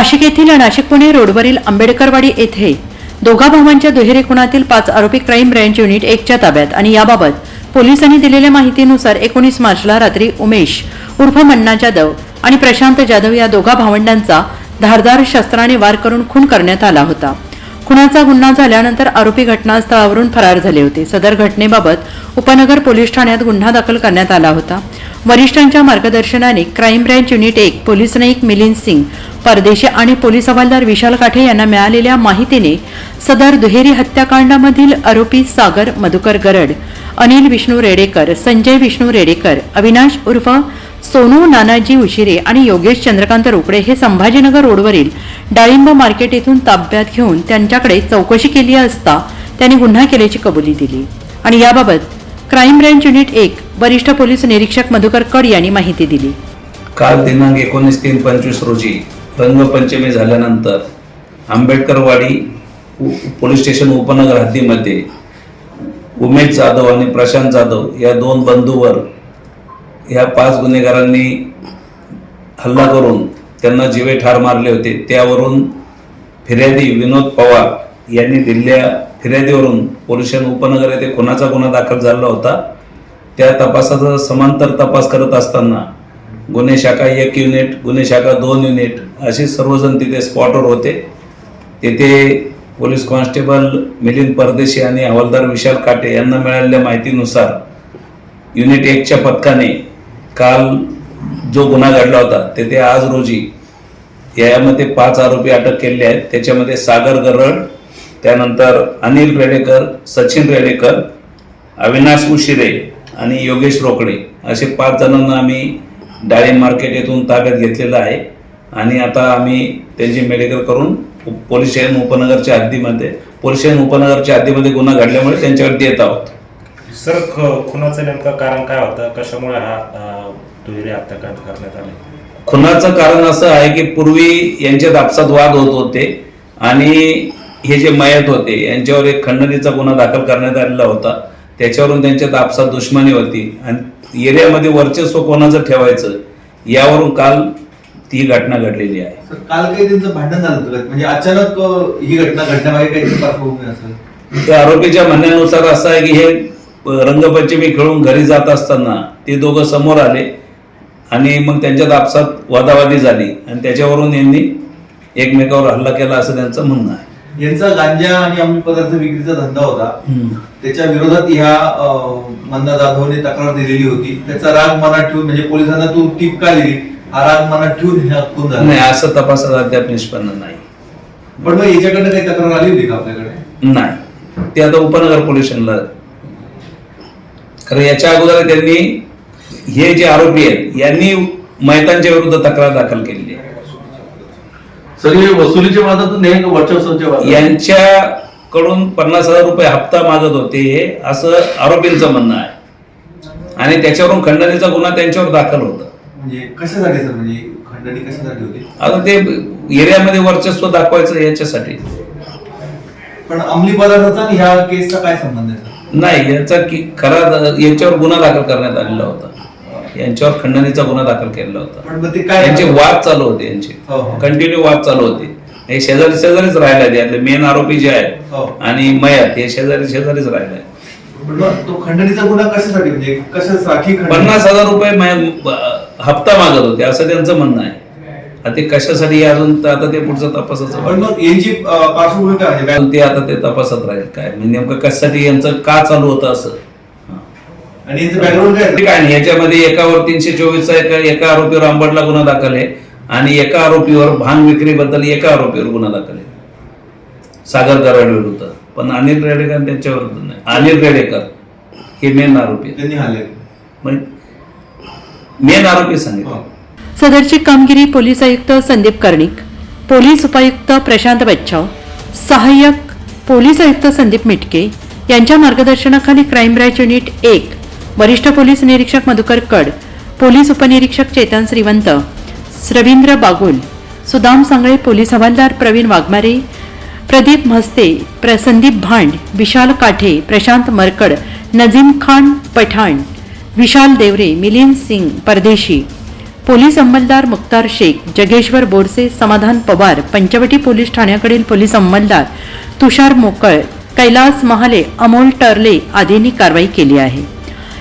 नाशिक येथील नाशिक पुणे रोडवरील आंबेडकरवाडी येथे दोघा भावांच्या दुहेरी खुणातील पाच आरोपी क्राईम ब्रँच युनिट एकच्या ताब्यात आणि याबाबत पोलिसांनी दिलेल्या माहितीनुसार एकोणीस मार्चला रात्री उमेश उर्फ मन्ना जाधव आणि प्रशांत जाधव या दोघा भावंडांचा धारदार शस्त्राने वार करून खून करण्यात आला होता. खुनाचा गुन्हा झाल्यानंतर आरोपी घटनास्थळावरून फरार झाले होते. सदर घटनेबाबत उपनगर पोलीस ठाण्यात गुन्हा दाखल करण्यात आला होता. वरिष्ठांच्या मार्गदर्शनाने क्राईम ब्रँच युनिट एक पोलीस नाईक मिलिंद सिंग परदेशी आणि पोलीस हवालदार विशाल काठे यांना मिळालेल्या माहितीने सदर दुहेरी हत्याकांडामधील आरोपी सागर मधुकर गरड अनिल विष्णू रेडेकर संजय विष्णू रेडेकर अविनाश उर्फ सोनू नानाजी उशिरे आणि योगेश चंद्रकांत रोकडे हे संभाजीनगर रोडवरील डाळिंब मार्केट येथून ताब्यात घेऊन त्यांच्याकडे चौकशी केली असता त्यांनी गुन्हा केल्याची कबुली दिली. आणि याबाबत क्राईम ब्रँच युनिट एक वरिष्ठ पोलीस निरीक्षक मधुकर कड यांनी माहिती दिली. काल दिनांक एकोणीस तीन पंचवीस रोजी रंगपंचमी झाल्यानंतर आंबेडकरवाडी पोलीस स्टेशन उपनगर हद्दीमध्ये उमेश जाधव आणि प्रशांत जाधव या दोन बंधूवर ह्या पाच गुन्हेगारांनी हल्ला करून त्यांना जीवे ठार मारले होते. त्यावरून फिर्यादी विनोद पवार यांनी दिलेल्या फिर्यादीवरून पोलीस उपनगर येथे खुनाचा गुन्हा दाखल झाला होता. त्या तपासाचा समांतर तपास करत असताना गुन्हे शाखा एक युनिट गुन्हे शाखा दोन युनिट असे सर्वजण तिथे स्पॉटवर होते. तेथे पोलीस कॉन्स्टेबल मिलिंद परदेशी आणि हवालदार विशाल काटे यांना मिळालेल्या माहितीनुसार युनिट एकच्या पथकाने काल जो गुन्हा घडला होता तेथे आज रोजी यामध्ये पाच आरोपी अटक केले आहेत. त्याच्यामध्ये सागर गरड त्यानंतर अनिल रेडेकर सचिन रेडेकर अविनाश उशिरे आणि योगेश रोकडे. असे पाच जणांना आम्ही डाळिंब मार्केट येथून ताब्यात घेतलेलं आहे. आणि आता आम्ही त्यांची मेडिकल करून पोलीस स्टेशन उपनगरच्या हद्दीमध्ये पोलीस स्टेशन उपनगरच्या हद्दीमध्ये गुन्हा घडल्यामुळे त्यांच्याकडे देत आहोत. सर खुनाचं नेमकं कारण काय होतं? कशामुळे हा दुहेरी हत्याकांड करण्यात आले? खुनाचं कारण असं आहे की पूर्वी यांच्यात आपसात वाद होत होते आणि हे जे मयत होते यांच्यावर एक खंडणीचा गुन्हा दाखल करण्यात आलेला होता. त्याच्यावरून त्यांच्यात आपसात दुश्मनी होती. आणि एरियामध्ये वर्चस्व कोणाचं ठेवायचं यावरून काल ती घटना घडलेली आहे. काल काही त्यांचं भांडण झालं होतं? म्हणजे अचानक ही घटना घडण्यामागे काही पार्श्वभूमी असेल त्या आरोपीच्या म्हणण्यानुसार असं आहे की हे रंगपंचमी खेळून घरी जात असताना ते दोघं समोर आले आणि मग त्यांच्यात आपसात वादावादी झाली. आणि त्याच्यावरून यांनी एकमेकावर हल्ला केला असं त्यांचं म्हणणं आहे. यांचा गांजा आणि अंमली पदार्थ विक्रीचा धंदा होता. त्याच्या विरोधात ह्या मंदा जाधवने तक्रार दिलेली होती. त्याचा राग मनात ठेवून म्हणजे पोलिसांना तू टीप का दिली? हा राग मनात ठेवून हे खून नाही झाला असं तपासात अद्याप निष्पन्न नाही. पण मग याच्याकडनं काही तक्रार आली होती का आपल्याकडे? नाही. ते आता उपनगर पोलीस स्टेशनला. कारण याच्या अगोदर त्यांनी हे जे आरोपी आहेत यांनी मैतांच्या विरुद्ध तक्रार दाखल केलेली आहे. सगळे वसुलीच्या वादातून नाही का वर्चस्वाच्या वादात यांच्याकडून पन्नास हजार रुपये हप्ता मागत होते असं आरोपींचं म्हणणं आहे. आणि त्याच्यावरून खंडणीचा गुन्हा त्यांच्यावर दाखल होता. म्हणजे कशासाठी सर? म्हणजे खंडणी कशासाठी होती? आता ते एरियामध्ये वर्चस्व दाखवायचं याच्यासाठी. पण अंमली पदार्थाचा आणि ह्या केसचा काय संबंध आहे सर? नाही याचा की खरा यांच्यावर गुन्हा दाखल करण्यात आलेला होता. यांच्यावर खंडणीचा गुन्हा दाखल केलेला होता यांचे वाद चालू होते यांचे. कंटिन्यू वाद चालू होते हे शेजारी शेजारीच राहिले यातले मेन आरोपी जे आहेत हो. आणि मयात हे शेजारी शेजारीच राहिले आहेत. तो खंडणीचा गुन्हा कशासाठी म्हणजे कशासाठी? पन्नास हजार रुपये हप्ता मागत होते असं त्यांचं म्हणणं आहे ते कशासाठी अजून आता ते पुढचं तपासाचं पार्श्वभूमी काय ते आता ते तपासात राहील काय म्हणजे नेमकं कशासाठी यांचं का चालू होतं असं. आणि यांचं बॅकग्राऊंड काय? ते काय नाही याच्यामध्ये एकावर तीनशे चोवीसचा एका एका आरोपीवर अंबडला गुन्हा दाखल आहे. आणि एका आरोपीवर भांग विक्रीबद्दल एका आरोपीवर गुन्हा दाखल आहे. सागर कराड विरुद्ध. पण अनिल रेडेकर त्यांच्या विरुद्ध नाही. अनिल रेडेकर हे मेन आरोपी आहेत. त्यांनी हल्ले मेन आरोपी सांगितलं. हो. सदरची कामगिरी पोलीस आयुक्त संदीप कर्णिक पोलीस उपायुक्त प्रशांत बच्छाव सहाय्यक पोलीस आयुक्त संदीप मिटके यांच्या मार्गदर्शनाखाली क्राईम ब्रँच युनिट एक वरिष्ठ पोलीस निरीक्षक मधुकर कड पोलीस उपनिरीक्षक चेतन श्रीवंत रवींद्र बागुल सुदाम सांगळे पोलीस हवालदार प्रवीण वाघमारे प्रदीप म्हस्ते प्र संदीप भांड विशाल काठे प्रशांत मरकड नजीम खान पठाण विशाल देवरे मिलिंद सिंग परदेशी पोलीस अंमलदार मुक्तार शेख जगेश्वर बोरसे समाधान पवार पंचवटी पोलीस ठाण्याकडील पोलीस अंमलदार तुषार मोकळ कैलास महाले अमोल टर्ले आदींनी कारवाई केली आहे.